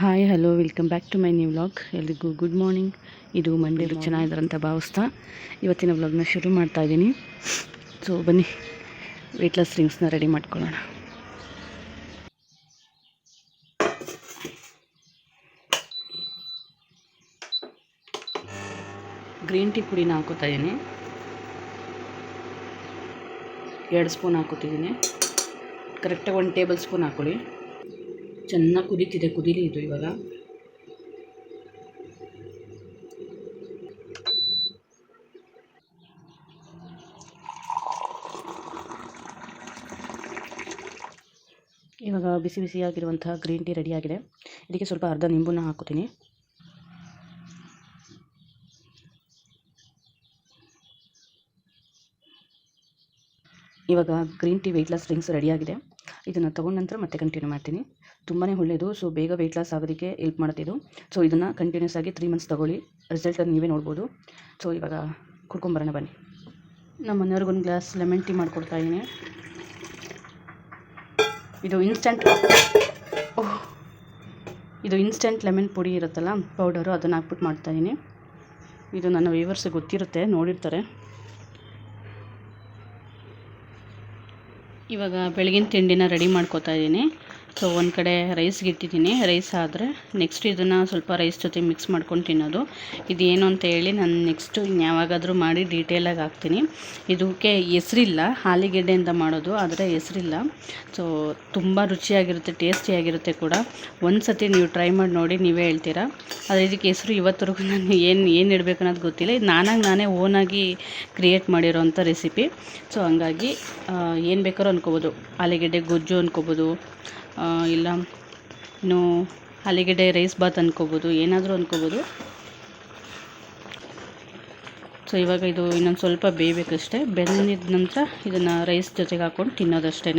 Hi hello welcome back to my new vlog ಎಲ್ರಿಗೂ good morning ಇದು Monday ಚೆನ್ನಾಗಿದ್ದಾರೆ ಅಂತ ಭಾವಿಸ್ತಾ. ಇವತ್ತಿನ ವ್ಲಾಗ್ನ ಶುರು ಮಾಡ್ತಾ ಇದ್ದೀನಿ. ಸೊ ಬನ್ನಿ. ವೆಯ್ಟ್ಲೆಸ್ ರಿಂಗ್ಸ್ನ ರೆಡಿ ಮಾಡ್ಕೊಳ್ಳೋಣ. ಗ್ರೀನ್ ಟೀ ಪುಡಿನ ಹಾಕೋತಾ ಇದ್ದೀನಿ. ಎರಡು ಸ್ಪೂನ್ ಹಾಕೋತಿದ್ದೀನಿ. ಕರೆಕ್ಟಾಗಿ ಒಂದು ಟೇಬಲ್ ಸ್ಪೂನ್ ಹಾಕೊಳ್ಳಿ. ಚೆನ್ನಾಗಿ ಕುದೀತಿದೆ, ಕುದೀಲಿ ಇದು ಇವಾಗ. ಇವಾಗ ಬಿಸಿ ಬಿಸಿಯಾಗಿರುವಂತಹ ಗ್ರೀನ್ ಟೀ ರೆಡಿಯಾಗಿದೆ. ಇದಕ್ಕೆ ಸ್ವಲ್ಪ ಅರ್ಧ ನಿಂಬುನ ಹಾಕೋತೀನಿ ಇವಾಗ green tea weight loss drinks ರೆಡಿಯಾಗಿದೆ. ಇದನ್ನು ತೊಗೊಂಡ ನಂತರ ಮತ್ತೆ ಕಂಟಿನ್ಯೂ ಮಾಡ್ತೀನಿ. ತುಂಬಾ ಒಳ್ಳೆಯದು ಸೊ ಬೇಗ ವೆಯ್ಟ್ ಲಾಸ್ ಆಗೋದಕ್ಕೆ ಹೆಲ್ಪ್ ಮಾಡುತ್ತೆ ಇದು. ಸೊ ಇದನ್ನು ಕಂಟಿನ್ಯೂಸ್ ಆಗಿ ತ್ರೀ ಮಂತ್ಸ್ ತೊಗೊಳ್ಳಿ. ರಿಸಲ್ಟನ್ನು ನೀವೇ ನೋಡ್ಬೋದು. ಸೊ ಇವಾಗ ಕುಡ್ಕೊಂಬರೋಣ ಬನ್ನಿ. ನಮ್ಮ ಮನೆಯವ್ರಿಗೊಂದು ಗ್ಲಾಸ್ ಲೆಮನ್ ಟೀ ಮಾಡಿಕೊಡ್ತಾ ಇದ್ದೀನಿ. ಇದು ಇನ್ಸ್ಟೆಂಟ್ ಓಹ್. ಇದು ಇನ್ಸ್ಟೆಂಟ್ ಲೆಮನ್ ಪುಡಿ ಇರುತ್ತಲ್ಲ ಪೌಡರು ಅದನ್ನು ಹಾಕ್ಬಿಟ್ಟು ಮಾಡ್ತಾಯಿದ್ದೀನಿ ಇದು ನನ್ನ ವೇವರ್ಸ್ ಗೊತ್ತಿರುತ್ತೆ, ನೋಡಿರ್ತಾರೆ. ಇವಾಗ ಬೆಳಗಿನ ತಿಂಡಿನ ರೆಡಿ ಮಾಡ್ಕೋತಾ ಇದ್ದೀನಿ. ಸೊ ಒಂದು ಕಡೆ ರೈಸ್ಗೆ ಇಟ್ಟಿದ್ದೀನಿ. ರೈಸ್ ಆದರೆ ನೆಕ್ಸ್ಟ್ ಇದನ್ನು ಸ್ವಲ್ಪ ರೈಸ್ ಜೊತೆ ಮಿಕ್ಸ್ ಮಾಡ್ಕೊಂಡು ತಿನ್ನೋದು. ಇದೇನು ಅಂತ ಹೇಳಿ ನಾನು ನೆಕ್ಸ್ಟು ಇನ್ಯಾವಾಗಾದರೂ ಮಾಡಿ ಡೀಟೇಲಾಗಿ ಹಾಕ್ತೀನಿ. ಇದಕ್ಕೆ ಹೆಸ್ರಿಲ್ಲ ಆಲಿಗೆಡ್ಡೆಯಿಂದ ಮಾಡೋದು, ಆದರೆ ಹೆಸ್ರಿಲ್ಲ. ಸೊ ತುಂಬ ರುಚಿಯಾಗಿರುತ್ತೆ, ಟೇಸ್ಟಿಯಾಗಿರುತ್ತೆ ಕೂಡ. ಒಂದು ಸತಿ ನೀವು ಟ್ರೈ ಮಾಡಿ ನೋಡಿ ನೀವೇ ಹೇಳ್ತೀರಾ? ಆದರೆ ಇದಕ್ಕೆ ಹೆಸರು ಇವತ್ತರೆಗೂ ನಾನು ಏನು ಏನು ಇಡಬೇಕು ಅನ್ನೋದು ಗೊತ್ತಿಲ್ಲ. ಇದು ನಾನಾಗಿ ನಾನೇ ಓನಾಗಿ ಕ್ರಿಯೇಟ್ ಮಾಡಿರೋಂಥ ರೆಸಿಪಿ ಸೊ ಹಂಗಾಗಿ ಏನು ಬೇಕಾದ್ರೂ ಅನ್ಕೋಬೋದು. ಆಲೂಗೆಡ್ಡೆ, ಗೊಜ್ಜು ಅನ್ಕೋಬೋದು. ಇಲ್ಲ. ಇನ್ನು ಆಲೂಗೆಡ್ಡೆ ರೈಸ್ ಬಾತ್ ಅಂದ್ಕೋಬೋದು ಏನಾದರೂ ಅಂದ್ಕೋಬೋದು ಸೊ ಇವಾಗ ಇದು ಇನ್ನೊಂದು ಸ್ವಲ್ಪ ಬೇಯಬೇಕಷ್ಟೇ. ಬೆಂದಿದ ನಂತರ ಇದನ್ನು ರೈಸ್ ಜೊತೆಗೆ ಹಾಕ್ಕೊಂಡು ತಿನ್ನೋದಷ್ಟೇ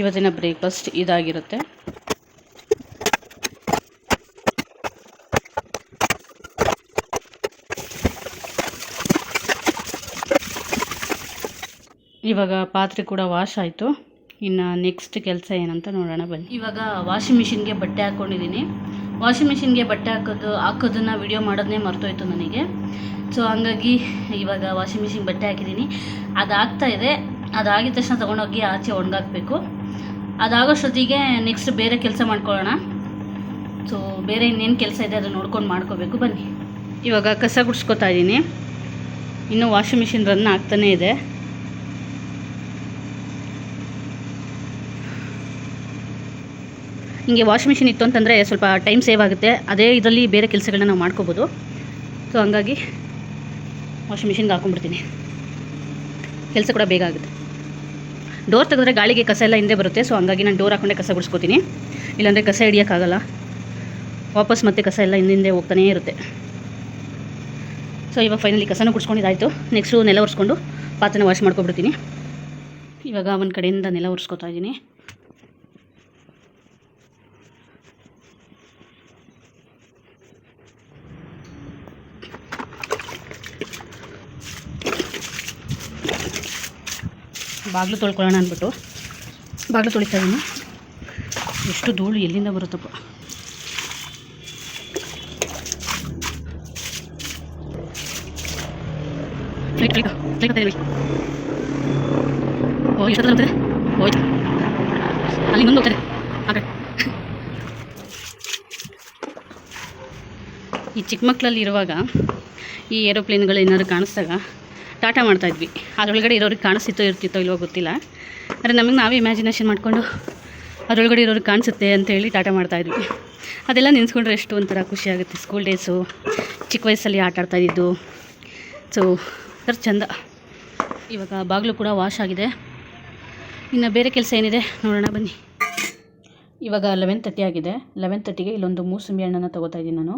ಇವತ್ತಿನ ಬ್ರೇಕ್ಫಾಸ್ಟ್ ಇದಾಗಿರುತ್ತೆ. ಇವಾಗ ಪಾತ್ರೆ ಕೂಡ ವಾಶ್ ಆಯಿತು. ಇನ್ನು ನೆಕ್ಸ್ಟ್ ಕೆಲಸ ಏನಂತ ನೋಡೋಣ ಬನ್ನಿ. ಇವಾಗ ವಾಷಿಂಗ್ ಮಿಷಿನ್ಗೆ ಬಟ್ಟೆ ಹಾಕ್ಕೊಂಡಿದ್ದೀನಿ ವಾಷಿಂಗ್ ಮಿಷಿನ್ಗೆ ಬಟ್ಟೆ ಹಾಕೋದು, ಹಾಕೋದನ್ನು ವಿಡಿಯೋ ಮಾಡೋದನ್ನೇ ಮರ್ತೋಯ್ತು ನನಗೆ. ಸೊ ಹಂಗಾಗಿ ಇವಾಗ ವಾಷಿಂಗ್ ಮಿಷಿನ್ ಬಟ್ಟೆ ಹಾಕಿದ್ದೀನಿ. ಅದಾಗ್ತಾ ಇದೆ. ಅದಾಗಿದ ತಕ್ಷಣ ತೊಗೊಂಡೋಗಿ ಆಚೆ ಒಣಗಾಕಬೇಕು. ಅದಾಗೋಷ್ಟೊತ್ತಿಗೆ ನೆಕ್ಸ್ಟ್ ಬೇರೆ ಕೆಲಸ ಮಾಡ್ಕೊಳ್ಳೋಣ. ಸೊ ಬೇರೆ ಇನ್ನೇನು ಕೆಲಸ ಇದೆ ಅದನ್ನು ನೋಡ್ಕೊಂಡು ಮಾಡ್ಕೋಬೇಕು. ಬನ್ನಿ. ಇವಾಗ ಕಸ ಗುಡಿಸ್ಕೊತಾ ಇದ್ದೀನಿ. ಇನ್ನೂ ವಾಷಿಂಗ್ ಮಿಷಿನ್ ರನ್ ಆಗ್ತಾನೇ ಇದೆ. ಹಿಂಗೆ ವಾಷಿಂಗ್ ಮಿಷಿನ್ ಇತ್ತು ಅಂತಂದರೆ ಸ್ವಲ್ಪ ಟೈಮ್ ಸೇವ್ ಆಗುತ್ತೆ. ಅದೇ ಇದರಲ್ಲಿ ಬೇರೆ ಕೆಲಸಗಳನ್ನ ನಾವು ಮಾಡ್ಕೋಬೋದು. ಸೊ ಹಂಗಾಗಿ ವಾಷಿಂಗ್ ಮಿಷಿನ್ಗೆ ಹಾಕೊಂಡ್ಬಿಡ್ತೀನಿ. ಕೆಲಸ ಕೂಡ ಬೇಗ ಆಗುತ್ತೆ. ಡೋರ್ ತೆಗೆದ್ರೆ ಗಾಳಿಗೆ ಕಸ ಎಲ್ಲ ಹಿಂದೆ ಬರುತ್ತೆ. ಸೊ ಹಂಗಾಗಿ ನಾನು ಡೋರ್ ಹಾಕೊಂಡೆ ಕಸ ಗುಡಿಸ್ಕೋತೀನಿ. ಇಲ್ಲಾಂದರೆ ಕಸ ಹಿಡಿಯೋಕ್ಕಾಗಲ್ಲ. ವಾಪಸ್ ಮತ್ತೆ ಕಸ ಎಲ್ಲ ಹಿಂದಿಂದೆ ಹೋಗ್ತಾನೇ ಇರುತ್ತೆ. ಸೊ ಇವಾಗ ಫೈನಲಿ ಕಸನೂ ಗುಡಿಸ್ಕೊಂಡಿದ್ದಾಯಿತು. ನೆಕ್ಸ್ಟು ನೆಲ ಒರೆಸ್ಕೊಂಡು ಪಾತ್ರೆನ ವಾಶ್ ಮಾಡ್ಕೊಬಿಡ್ತೀನಿ. ಇವಾಗ ಒಂದು ಕಡೆಯಿಂದ ನೆಲ ಒರೆಸ್ಕೊತಾ ಇದ್ದೀನಿ. ಬಾಗಿಲು ತೊಳ್ಕೊಳ್ಳೋಣ ಅಂದ್ಬಿಟ್ಟು. ಬಾಗಿಲು ತೊಳಿತಾ ಇದ್ದೀನಿ ಎಷ್ಟು ಧೂಳು ಎಲ್ಲಿಂದ ಬರುತ್ತಪ್ಪ ಓ ಎಷ್ಟು ಅಲ್ಲಿ ಮುಂದೆ ಹೋಗ್ತಾರೆ. ಹಾಗೆ ಈ ಚಿಕ್ಕ ಮಕ್ಕಳಲ್ಲಿ ಇರುವಾಗ ಈ ಏರೋಪ್ಲೇನ್ಗಳು ಏನಾದ್ರು ಕಾಣಿಸ್ದಾಗ ಟಾಟಾ ಮಾಡ್ತಾಯಿದ್ವಿ ಅದರೊಳಗಡೆ ಇರೋರಿಗೆ ಕಾಣಿಸ್ತಿತ್ತೋ ಇರ್ತಿತ್ತೋ ಇಲ್ವೋ ಗೊತ್ತಿಲ್ಲ. ಆದರೆ ನಮಗೆ ನಾವೇ ಇಮ್ಯಾಜಿನೇಷನ್ ಮಾಡಿಕೊಂಡು ಅದರೊಳಗಡೆ ಇರೋರಿಗೆ ಕಾಣಿಸುತ್ತೆ ಅಂತೇಳಿ ಟಾಟಾ ಮಾಡ್ತಾಯಿದ್ವಿ ಅದೆಲ್ಲ ನೆನೆಸ್ಕೊಂಡ್ರೆ ಎಷ್ಟು ಒಂಥರ ಖುಷಿಯಾಗುತ್ತೆ ಸ್ಕೂಲ್ ಡೇಸು ಚಿಕ್ಕ ವಯಸ್ಸಲ್ಲಿ ಆಟ ಆಡ್ತಾಯಿದ್ದು ಸೊ ಸರ್ ಚಂದ. ಇವಾಗ ಬಾಗಿಲು ಕೂಡ ವಾಶ್ ಆಗಿದೆ. ಇನ್ನು ಬೇರೆ ಕೆಲಸ ಏನಿದೆ ನೋಡೋಣ, ಬನ್ನಿ. ಇವಾಗ ಲೆವೆನ್ ತರ್ಟಿ ಆಗಿದೆ. ಲೆವೆನ್ ತರ್ಟಿಗೆ ಇಲ್ಲೊಂದು ಮೂಸಂಬಿ ಹಣ್ಣನ್ನು ತೊಗೋತಾ ಇದ್ದೀನಿ ನಾನು.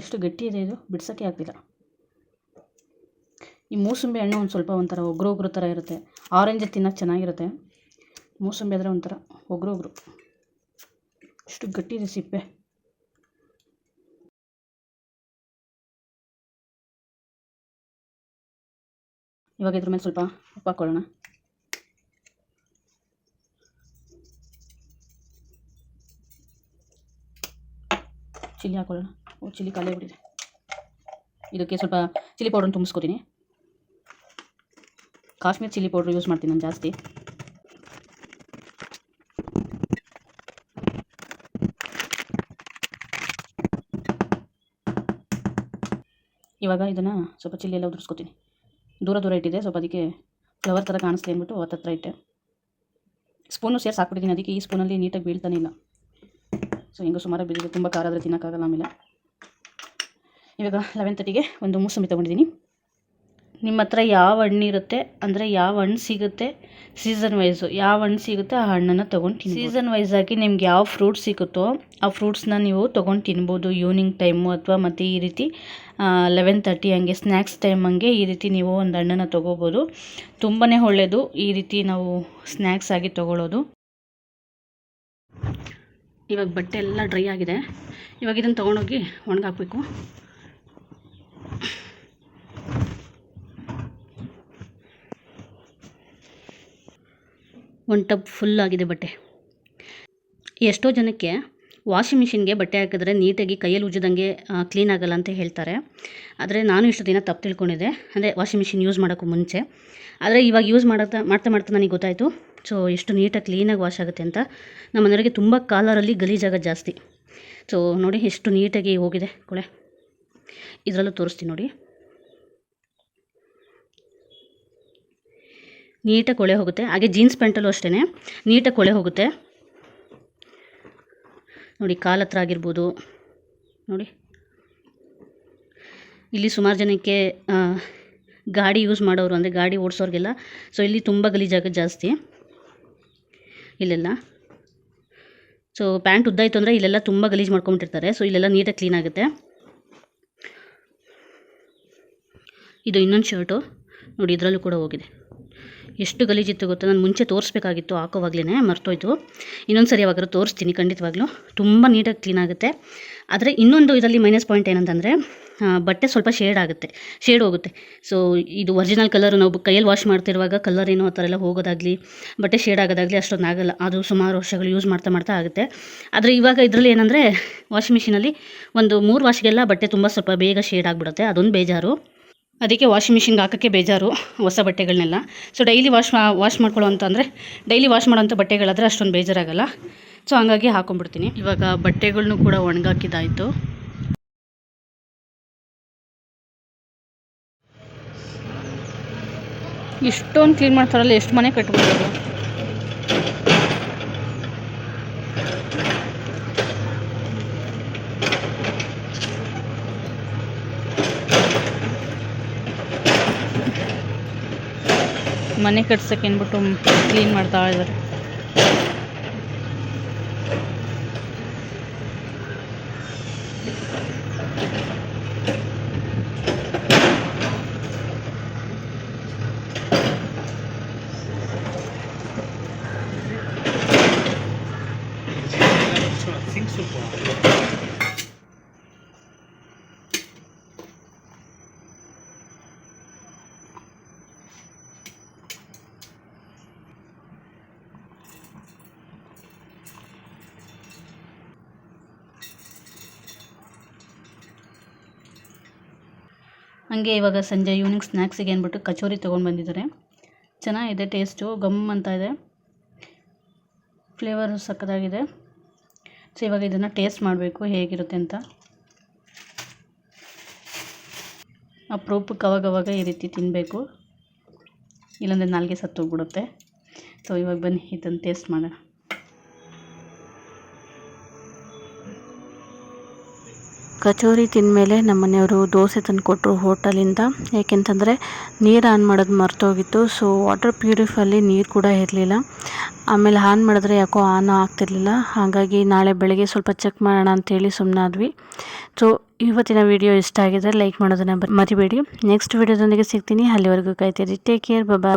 ಎಷ್ಟು ಗಟ್ಟಿ ಇದೆ ಇದು ಬಿಡ್ಸೋಕ್ಕೆ ಆಗ್ತಿಲ್ಲ. ಈ ಮೂಸಂಬಿ ಹಣ್ಣು ಒಂದು ಸ್ವಲ್ಪ ಒಂಥರ ಒಗ್ರು ಒಗ್ರು ಥರ ಇರುತ್ತೆ. ಆರೆಂಜ್ ತಿನ್ನೋಕ್ಕೆ ಚೆನ್ನಾಗಿರುತ್ತೆ. ಮೂಸಂಬಿ ಆದರೆ ಒಂಥರ ಒಗ್ರು ಒಗ್ರು ಎಷ್ಟು ಗಟ್ಟಿ ಇದೆ ಸಿಪ್ಪೆ. ಇವಾಗ ಇದ್ರ ಮೇಲೆ ಸ್ವಲ್ಪ ಉಪ್ಪು ಹಾಕೊಳ್ಳೋಣ. ಚಿಲ್ಲಿ ಹಾಕೊಳ್ಳೋಣ. ಚಿಲ್ಲಿ ಖಾಲಿ ಬಿಡಿದೆ ಇದಕ್ಕೆ ಸ್ವಲ್ಪ ಚಿಲ್ಲಿ ಪೌಡ್ರನ್ನ ತುಂಬಿಸ್ಕೊತೀನಿ. ಕಾಶ್ಮೀರ್ ಚಿಲ್ಲಿ ಪೌಡ್ರ್ ಯೂಸ್ ಮಾಡ್ತೀನಿ ನಾನು ಜಾಸ್ತಿ. ಇವಾಗ ಇದನ್ನು ಸ್ವಲ್ಪ ಚಿಲ್ಲಿ ಎಲ್ಲ ಉದುರಿಸ್ಕೊತೀನಿ. ದೂರ ದೂರ ಇಟ್ಟಿದೆ, ಸ್ವಲ್ಪ ಅದಕ್ಕೆ ಫ್ಲವರ್ ಥರ ಕಾಣಿಸ್ಲಿ ಅಂದ್ಬಿಟ್ಟು ಹತ್ತತ್ರ ಇಟ್ಟೆ. ಸ್ಪೂನು ಸೇರಿಸಿ ಹಾಕ್ಬಿಟ್ಟಿದ್ದೀನಿ ಅದಕ್ಕೆ ಈ ಸ್ಪೂನಲ್ಲಿ ನೀಟಾಗಿ ಬೀಳ್ತಾನೆ ಇಲ್ಲ. ಸೊ, ಹಿಂಗೆ ಸುಮಾರು ಬಿದ್ದಿದೆ, ತುಂಬ ಖಾರ ಆದರೆ ತಿನ್ನೋಕ್ಕಾಗಲ್ಲ ಆಮೇಲೆ. ಇವಾಗ ಲೆವೆನ್ ತರ್ಟಿಗೆ ಒಂದು ಮೂಸಂಬಿ ತೊಗೊಂಡಿದ್ದೀನಿ. ನಿಮ್ಮ ಹತ್ರ ಯಾವ ಹಣ್ಣು ಇರುತ್ತೆ, ಅಂದರೆ ಯಾವ ಹಣ್ಣು ಸಿಗುತ್ತೆ ಸೀಸನ್ ವೈಸು ಯಾವ ಹಣ್ಣು ಸಿಗುತ್ತೆ, ಆ ಹಣ್ಣನ್ನು ತೊಗೊಂಡು ಸೀಸನ್ ವೈಸ್ ಆಗಿ ನಿಮ್ಗೆ ಯಾವ ಫ್ರೂಟ್ ಸಿಗುತ್ತೋ, ಆ ಫ್ರೂಟ್ಸ್ನ ನೀವು ತೊಗೊಂಡು ತಿನ್ಬೋದು. ಈವ್ನಿಂಗ್ ಟೈಮು ಅಥವಾ ಮತ್ತು ಈ ರೀತಿ ಲೆವೆನ್ ತರ್ಟಿ ಹಂಗೆ ಸ್ನ್ಯಾಕ್ಸ್ ಟೈಮ್ ಹಂಗೆ ಈ ರೀತಿ ನೀವು ಒಂದು ಹಣ್ಣನ್ನು ತೊಗೋಬೋದು. ತುಂಬಾ ಒಳ್ಳೆಯದು ಈ ರೀತಿ ನಾವು ಸ್ನ್ಯಾಕ್ಸ್ ಆಗಿ ತೊಗೊಳ್ಳೋದು ಇವಾಗ ಬಟ್ಟೆ ಎಲ್ಲ ಡ್ರೈ ಆಗಿದೆ. ಇವಾಗ ಇದನ್ನು ತೊಗೊಂಡೋಗಿ ಒಣಗಾಕಬೇಕು. ಒಂದು ಟಬ್ ಫುಲ್ ಆಗಿದೆ ಬಟ್ಟೆ. ಎಷ್ಟೋ ಜನಕ್ಕೆ ವಾಷಿಂಗ್ ಮಿಷಿನ್ಗೆ ಬಟ್ಟೆ ಹಾಕಿದ್ರೆ ನೀಟಾಗಿ ಕೈಯಲ್ಲಿ ಉಜ್ಜಿದಂಗೆ ಕ್ಲೀನ್ ಆಗಲ್ಲ ಅಂತ ಹೇಳ್ತಾರೆ. ಆದರೆ ನಾನು ಇಷ್ಟು ದಿನ ತಪ್ಪು ತಿಳ್ಕೊಂಡಿದ್ದೆ. ಅಂದರೆ ವಾಷಿಂಗ್ ಮಿಷಿನ್ ಯೂಸ್ ಮಾಡೋಕ್ಕೂ ಮುಂಚೆ. ಆದರೆ ಇವಾಗ ಯೂಸ್ ಮಾಡ್ತಾ ಮಾಡ್ತಾ ಮಾಡ್ತಾ ನನಗೆ ಗೊತ್ತಾಯಿತು. ಸೊ ಎಷ್ಟು ನೀಟಾಗಿ ಕ್ಲೀನಾಗಿ ವಾಶ್ ಆಗುತ್ತೆ ಅಂತ. ನಮ್ಮ ಮನೆಯವರಿಗೆ ತುಂಬ ಕಾಲರಲ್ಲಿ ಗಲೀಜಾಗೋದು ಜಾಸ್ತಿ. ಸೊ ನೋಡಿ ಎಷ್ಟು ನೀಟಾಗಿ ಹೋಗಿದೆ ಕೊಳೆ. ಇದರಲ್ಲೂ ತೋರಿಸ್ತೀನಿ ನೋಡಿ. ನೀಟಾಗಿ ಕೊಳೆ ಹೋಗುತ್ತೆ. ಹಾಗೆ ಜೀನ್ಸ್ ಪ್ಯಾಂಟಲ್ಲೂ ಅಷ್ಟೇ ನೀಟಾಗಿ ಕೊಳೆ ಹೋಗುತ್ತೆ. ನೋಡಿ ಕಾಲತ್ರ ಹತ್ರ ಆಗಿರ್ಬೋದು. ನೋಡಿ. ಇಲ್ಲಿ ಸುಮಾರು ಜನಕ್ಕೆ ಗಾಡಿ ಯೂಸ್ ಮಾಡೋರು, ಅಂದರೆ ಗಾಡಿ ಓಡಿಸೋರಿಗೆಲ್ಲ. ಸೊ ಇಲ್ಲಿ ತುಂಬ ಗಲೀಜಾಗ ಜಾಸ್ತಿ. ಇಲ್ಲೆಲ್ಲ. ಸೊ ಪ್ಯಾಂಟ್ ಉದ್ದಾಯಿತು ಅಂದರೆ ಇಲ್ಲೆಲ್ಲ ತುಂಬ ಗಲೀಜು ಮಾಡ್ಕೊಂಬಿಟ್ಟಿರ್ತಾರೆ ಸೊ ಇಲ್ಲೆಲ್ಲ ನೀಟಾಗಿ ಕ್ಲೀನ್ ಆಗುತ್ತೆ. ಇದು ಇನ್ನೊಂದು ಶರ್ಟು. ನೋಡಿ, ಇದರಲ್ಲೂ ಕೂಡ ಹೋಗಿದೆ. ಎಷ್ಟು ಗಲೀಜಿತ್ತು ಗೊತ್ತಾ? ನಾನು ಮುಂಚೆ ತೋರಿಸ್ಬೇಕಾಗಿತ್ತು ಹಾಕೋವಾಗ್ಲೇ ಮರ್ತೋಯ್ತು. ಇನ್ನೊಂದು ಸರಿ ಯಾವಾಗಾದ್ರೂ ತೋರಿಸ್ತೀನಿ, ಖಂಡಿತವಾಗ್ಲೂ. ತುಂಬ ನೀಟಾಗಿ ಕ್ಲೀನ್ ಆಗುತ್ತೆ. ಆದರೆ ಇನ್ನೊಂದು ಇದರಲ್ಲಿ ಮೈನಸ್ ಪಾಯಿಂಟ್ ಏನಂತಂದರೆ ಬಟ್ಟೆ ಸ್ವಲ್ಪ ಶೇಡ್ ಆಗುತ್ತೆ. ಶೇಡ್ ಹೋಗುತ್ತೆ. ಸೊ ಇದು ಒರಿಜಿನಲ್ ಕಲರ್ ನಾವು ಕೈಯಲ್ಲಿ ವಾಶ್ ಮಾಡ್ತಿರುವಾಗ ಕಲರ್ ಏನೋ ಆ ಥರ ಎಲ್ಲ ಹೋಗೋದಾಗಲಿ, ಬಟ್ಟೆ ಶೇಡ್ ಆಗೋದಾಗಲಿ ಅಷ್ಟೊಂದು ಆಗಲ್ಲ. ಅದು ಸುಮಾರು ವರ್ಷಗಳು ಯೂಸ್ ಮಾಡ್ತಾ ಮಾಡ್ತಾ ಆಗುತ್ತೆ. ಆದರೆ ಇವಾಗ ಇದರಲ್ಲಿ ಏನಂದರೆ ವಾಷಿಂಗ್ ಮಿಷಿನಲ್ಲಿ ಒಂದು ಮೂರು ವಾಶ್ಗೆಲ್ಲ ಬಟ್ಟೆ ತುಂಬ ಸ್ವಲ್ಪ ಬೇಗ ಶೇಡ್ ಆಗಿಬಿಡುತ್ತೆ. ಅದೊಂದು ಬೇಜಾರು. ಅದಕ್ಕೆ ವಾಷಿಂಗ್ ಮಿಷಿನ್ಗೆ ಹಾಕೋಕ್ಕೆ ಬೇಜಾರು ಹೊಸ ಬಟ್ಟೆಗಳನ್ನೆಲ್ಲ ಸೊ ಡೈಲಿ ವಾಶ್ ವಾಶ್ ಮಾಡ್ಕೊಳ್ಳೋ ಅಂತಂದರೆ ಡೈಲಿ ವಾಶ್ ಮಾಡೋಂಥ ಬಟ್ಟೆಗಳಾದರೆ ಅಷ್ಟೊಂದು ಬೇಜಾರಾಗಲ್ಲ. ಸೊ ಹಂಗಾಗಿ ಹಾಕೊಂಡ್ಬಿಡ್ತೀನಿ. ಇವಾಗ ಬಟ್ಟೆಗಳನ್ನೂ ಕೂಡ ಒಣಗಾಕಿದ್ದಾಯಿತು. ಇಷ್ಟೊಂದು ಕ್ಲೀನ್ ಮಾಡ್ತಾರಲ್ಲ, ಎಷ್ಟು ಮನೆ ಕಟ್ಬಿಡೋದು. ಮನೆ ಕಟ್ಸಕ್ಕೆ ಅಂದ್ಬಿಟ್ಟು ಕ್ಲೀನ್ ಮಾಡ್ತಾ ಇದ್ದಾರೆ. ಹಂಗೆ ಇವಾಗ ಸಂಜೆ ಈವ್ನಿಂಗ್ ಸ್ನ್ಯಾಕ್ಸಿಗೆ ಅಂದ್ಬಿಟ್ಟು ಕಚೋರಿ ತೊಗೊಂಡು ಬಂದಿದ್ದಾರೆ. ಚೆನ್ನಾಗಿದೆ ಟೇಸ್ಟು ಗಮ್ ಅಂತ ಇದೆ. ಫ್ಲೇವರ್ ಸಕ್ಕದಾಗಿದೆ ಸೊ ಇವಾಗ ಇದನ್ನು ಟೇಸ್ಟ್ ಮಾಡಬೇಕು ಹೇಗಿರುತ್ತೆ ಅಂತ. ಅಪ್ರೂಪಕ್ಕೆ ಅವಾಗವಾಗ ಈ ರೀತಿ ತಿನ್ನಬೇಕು ಇಲ್ಲಾಂದರೆ ನಾಲ್ಗೆ ಸತ್ತೋಗ್ಬಿಡುತ್ತೆ. ಸೊ ಇವಾಗ ಬನ್ನಿ, ಇದನ್ನು ಟೇಸ್ಟ್ ಮಾಡೋಣ. ಕಚೋರಿ ತಿಂದಮೇಲೆ ನಮ್ಮ ಮನೆಯವರು ದೋಸೆ ತಂದು ಕೊಟ್ಟರು ಹೋಟಲಿಂದ. ಏಕೆಂತಂದರೆ ನೀರು ಆನ್ ಮಾಡೋದು ಮರ್ತೋಗಿತ್ತು ಸೊ ವಾಟರ್ ಪ್ಯೂರಿಫಲ್ಲಿ ನೀರು ಕೂಡ ಇರಲಿಲ್ಲ. ಆಮೇಲೆ ಆನ್ ಮಾಡಿದ್ರೆ ಯಾಕೋ ಆನ್ ಆಗ್ತಿರ್ಲಿಲ್ಲ. ಹಾಗಾಗಿ ನಾಳೆ ಬೆಳಗ್ಗೆ ಸ್ವಲ್ಪ ಚೆಕ್ ಮಾಡೋಣ ಅಂತೇಳಿ ಸುಮ್ಮನಾದ್ವಿ ಸೊ ಇವತ್ತಿನ ವಿಡಿಯೋ ಇಷ್ಟ ಆಗಿದ್ರೆ ಲೈಕ್ ಮಾಡೋದನ್ನು ಮರಿಬೇಡಿ. ನೆಕ್ಸ್ಟ್ ವಿಡಿಯೋದೊಂದಿಗೆ ಸಿಗ್ತೀನಿ. ಅಲ್ಲಿವರೆಗೂ ಕಾಯ್ತೀರಿ. ಟೇಕ್ ಕೇರ್ ಬಾಬಾ